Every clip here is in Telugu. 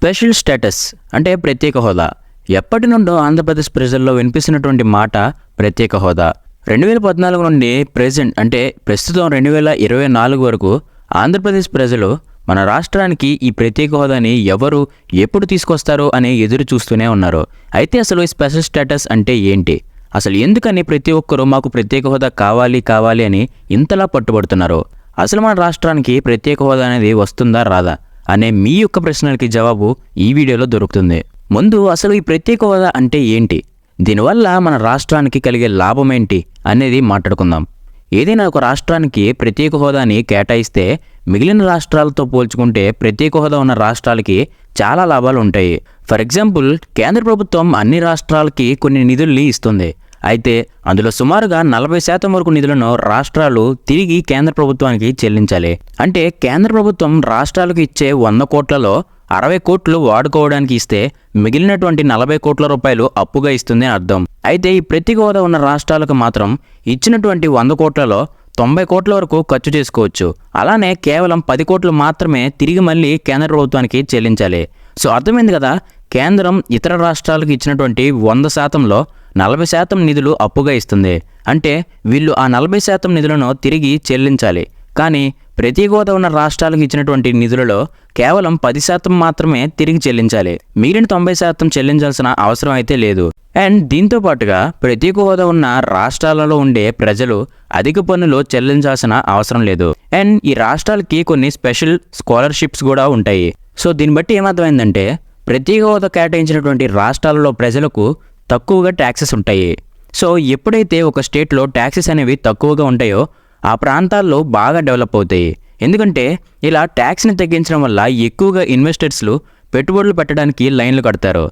స్పెషల్ స్టేటస్ అంటే ప్రత్యేక హోదా. ఎప్పటి నుండో ఆంధ్రప్రదేశ్ ప్రజల్లో వినిపిస్తున్నటువంటి మాట ప్రత్యేక హోదా. రెండు వేల పద్నాలుగు నుండి ప్రెజెంట్ అంటే ప్రస్తుతం రెండు వేల ఇరవై నాలుగు వరకు ఆంధ్రప్రదేశ్ ప్రజలు మన రాష్ట్రానికి ఈ ప్రత్యేక హోదాని ఎవరు ఎప్పుడు తీసుకొస్తారో అని ఎదురు చూస్తూనే ఉన్నారు. అయితే అసలు ఈ స్పెషల్ స్టేటస్ అంటే ఏంటి? అసలు ఎందుకని ప్రతి ఒక్కరూ మాకు ప్రత్యేక హోదా కావాలి కావాలి అని ఇంతలా పట్టుబడుతున్నారు? అసలు మన రాష్ట్రానికి ప్రత్యేక హోదా అనేది వస్తుందా రాదా? అనే మీ యొక్క ప్రశ్నలకి జవాబు ఈ వీడియోలో దొరుకుతుంది. ముందు అసలు ఈ ప్రత్యేక హోదా అంటే ఏంటి? దీనివల్ల మన రాష్ట్రానికి కలిగే లాభం ఏంటి? అనేది మాట్లాడుకుందాం. ఏదైనా ఒక రాష్ట్రానికి ప్రత్యేక హోదాని కేటాయిస్తే మిగిలిన రాష్ట్రాలతో పోల్చుకుంటే ప్రత్యేక హోదా ఉన్న రాష్ట్రాలకి చాలా లాభాలు ఉంటాయి. ఫర్ ఎగ్జాంపుల్ కేంద్ర ప్రభుత్వం అన్ని రాష్ట్రాలకి కొన్ని నిధుల్ని ఇస్తుంది. అయితే అందులో సుమారుగా నలభై శాతం వరకు నిధులను రాష్ట్రాలు తిరిగి కేంద్ర ప్రభుత్వానికి చెల్లించాలి. అంటే కేంద్ర ప్రభుత్వం రాష్ట్రాలకు ఇచ్చే వంద కోట్లలో అరవై కోట్లు వాడుకోవడానికి ఇస్తే మిగిలినటువంటి నలభై కోట్ల రూపాయలు అప్పుగా ఇస్తుంది అని అర్థం. అయితే ఈ ప్రతి హోదా ఉన్న రాష్ట్రాలకు మాత్రం ఇచ్చినటువంటి వంద కోట్లలో తొంభై కోట్ల వరకు ఖర్చు చేసుకోవచ్చు. అలానే కేవలం పది కోట్లు మాత్రమే తిరిగి మళ్ళీ కేంద్ర ప్రభుత్వానికి చెల్లించాలి. సో అర్థమైంది కదా? కేంద్రం ఇతర రాష్ట్రాలకు ఇచ్చినటువంటి వంద శాతంలో నలభై శాతం నిధులు అప్పుగా ఇస్తుంది. అంటే వీళ్ళు ఆ నలభై శాతం నిధులను తిరిగి చెల్లించాలి. కానీ ప్రతి హోదా ఉన్న రాష్ట్రాలకు ఇచ్చినటువంటి నిధులలో కేవలం పది శాతం మాత్రమే తిరిగి చెల్లించాలి. మిగిలిన తొంభై శాతం చెల్లించాల్సిన అవసరం అయితే లేదు. అండ్ దీంతో పాటుగా ప్రత్యేక హోదా ఉన్న రాష్ట్రాలలో ఉండే ప్రజలు అధిక పన్నులు చెల్లించాల్సిన అవసరం లేదు. అండ్ ఈ రాష్ట్రాలకి కొన్ని స్పెషల్ స్కాలర్షిప్స్ కూడా ఉంటాయి. సో దీన్ని బట్టి ఏమర్థమైందంటే ప్రత్యేక హోదా కేటాయించినటువంటి రాష్ట్రాలలో ప్రజలకు తక్కువగా ట్యాక్సెస్ ఉంటాయి. సో ఎప్పుడైతే ఒక స్టేట్లో ట్యాక్సెస్ అనేవి తక్కువగా ఉంటాయో ఆ ప్రాంతాల్లో బాగా డెవలప్ అవుతాయి. ఎందుకంటే ఇలా ట్యాక్స్ని తగ్గించడం వల్ల ఎక్కువగా ఇన్వెస్టర్స్లు పెట్టుబడులు పెట్టడానికి లైన్లు కడతారు.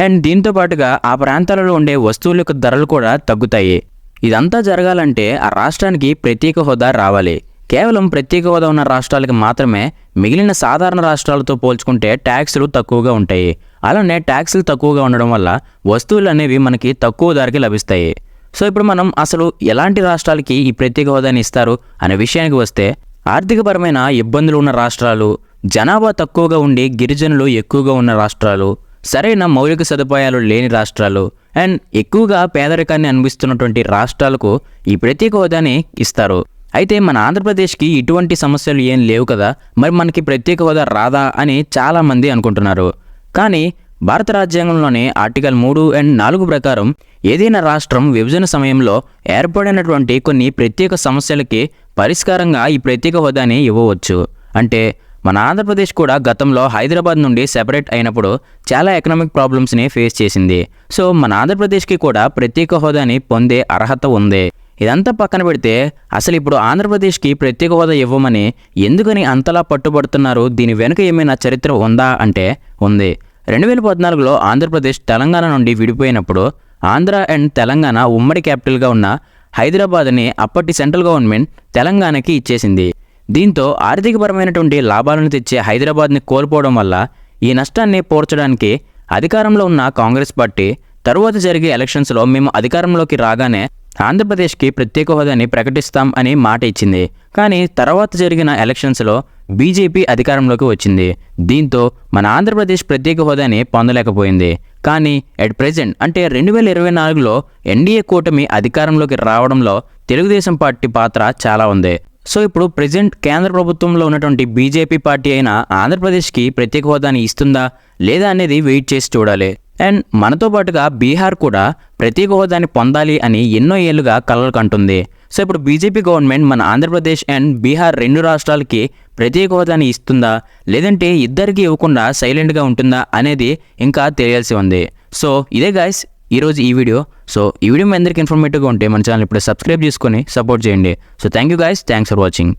అండ్ దీంతో పాటుగా ఆ ప్రాంతాలలో ఉండే వస్తువుల యొక్క ధరలు కూడా తగ్గుతాయి. ఇదంతా జరగాలంటే ఆ రాష్ట్రానికి ప్రత్యేక హోదా రావాలి. కేవలం ప్రత్యేక హోదా ఉన్న రాష్ట్రాలకు మాత్రమే మిగిలిన సాధారణ రాష్ట్రాలతో పోల్చుకుంటే ట్యాక్సులు తక్కువగా ఉంటాయి. అలానే ట్యాక్సులు తక్కువగా ఉండడం వల్ల వస్తువులు అనేవి మనకి తక్కువ ధరకి లభిస్తాయి. సో ఇప్పుడు మనం అసలు ఎలాంటి రాష్ట్రాలకి ఈ ప్రత్యేక హోదాని ఇస్తారు అనే విషయానికి వస్తే ఆర్థికపరమైన ఇబ్బందులు ఉన్న రాష్ట్రాలు జనాభా తక్కువగా ఉండి గిరిజనులు ఎక్కువగా ఉన్న రాష్ట్రాలు సరైన మౌలిక సదుపాయాలు లేని రాష్ట్రాలు అండ్ ఎక్కువగా పేదరికాన్ని అనిపిస్తున్నటువంటి రాష్ట్రాలకు ఈ ప్రత్యేక హోదాని ఇస్తారు. అయితే మన ఆంధ్రప్రదేశ్కి ఇటువంటి సమస్యలు ఏం లేవు కదా మరి మనకి ప్రత్యేక హోదా రాదా అని చాలామంది అనుకుంటున్నారు. కానీ భారత రాజ్యాంగంలోని ఆర్టికల్ మూడు అండ్ నాలుగు ప్రకారం ఏదైనా రాష్ట్రం విభజన సమయంలో ఏర్పడినటువంటి కొన్ని ప్రత్యేక సమస్యలకి పరిష్కారంగా ఈ ప్రత్యేక హోదాని ఇవ్వవచ్చు. అంటే మన ఆంధ్రప్రదేశ్ కూడా గతంలో హైదరాబాద్ నుండి సెపరేట్ అయినప్పుడు చాలా ఎకనామిక్ ప్రాబ్లమ్స్ని ఫేస్ చేసింది. సో మన ఆంధ్రప్రదేశ్కి కూడా ప్రత్యేక హోదాని పొందే అర్హత ఉంది. ఇదంతా పక్కన పెడితే అసలు ఇప్పుడు ఆంధ్రప్రదేశ్కి ప్రత్యేక హోదా ఇవ్వమని ఎందుకని అంతలా పట్టుబడుతున్నారు? దీని వెనుక ఏమైనా చరిత్ర ఉందా? అంటే ఉంది. రెండు వేల పద్నాలుగులో ఆంధ్రప్రదేశ్ తెలంగాణ నుండి విడిపోయినప్పుడు ఆంధ్ర అండ్ తెలంగాణ ఉమ్మడి క్యాపిటల్గా ఉన్న హైదరాబాద్ని అప్పటి సెంట్రల్ గవర్నమెంట్ తెలంగాణకి ఇచ్చేసింది. దీంతో ఆర్థికపరమైనటువంటి లాభాలను తెచ్చే హైదరాబాద్ని కోల్పోవడం వల్ల ఈ నష్టాన్ని పోర్చడానికి అధికారంలో ఉన్న కాంగ్రెస్ పార్టీ తరువాత జరిగే ఎలక్షన్స్లో మేము అధికారంలోకి రాగానే ఆంధ్రప్రదేశ్కి ప్రత్యేక హోదాని ప్రకటిస్తాం అని మాట ఇచ్చింది. కానీ తర్వాత జరిగిన ఎలక్షన్స్లో బీజేపీ అధికారంలోకి వచ్చింది. దీంతో మన ఆంధ్రప్రదేశ్ ప్రత్యేక హోదాని పొందలేకపోయింది. కానీ ఎట్ ప్రెజెంట్ అంటే రెండు వేల ఇరవై నాలుగులో ఎన్డీఏ కూటమి అధికారంలోకి రావడంలో తెలుగుదేశం పార్టీ పాత్ర చాలా ఉంది. సో ఇప్పుడు ప్రజెంట్ కేంద్ర ప్రభుత్వంలో ఉన్నటువంటి బీజేపీ పార్టీ అయిన ఆంధ్రప్రదేశ్కి ప్రత్యేక హోదాని ఇస్తుందా లేదా అనేది వెయిట్ చేసి చూడాలి. అండ్ మనతో పాటుగా బీహార్ కూడా ప్రత్యేక హోదాని పొందాలి అని ఎన్నో ఏళ్ళుగా కలలు కంటుంది. సో ఇప్పుడు బీజేపీ గవర్నమెంట్ మన ఆంధ్రప్రదేశ్ అండ్ బీహార్ రెండు రాష్ట్రాలకి ప్రత్యేక హోదాని ఇస్తుందా? లేదంటే ఇద్దరికి ఇవ్వకుండా సైలెంట్గా ఉంటుందా అనేది ఇంకా తెలియాల్సి ఉంది. సో ఇదే గాయస్ ఈరోజు ఈ వీడియో. సో ఈ వీడియో మీ అందరికి ఇన్ఫర్మేటివ్గా ఉంటే మన ఛానల్ ఇప్పుడు సబ్స్క్రైబ్ చేసుకొని సపోర్ట్ చేయండి. So thank you guys thanks for watching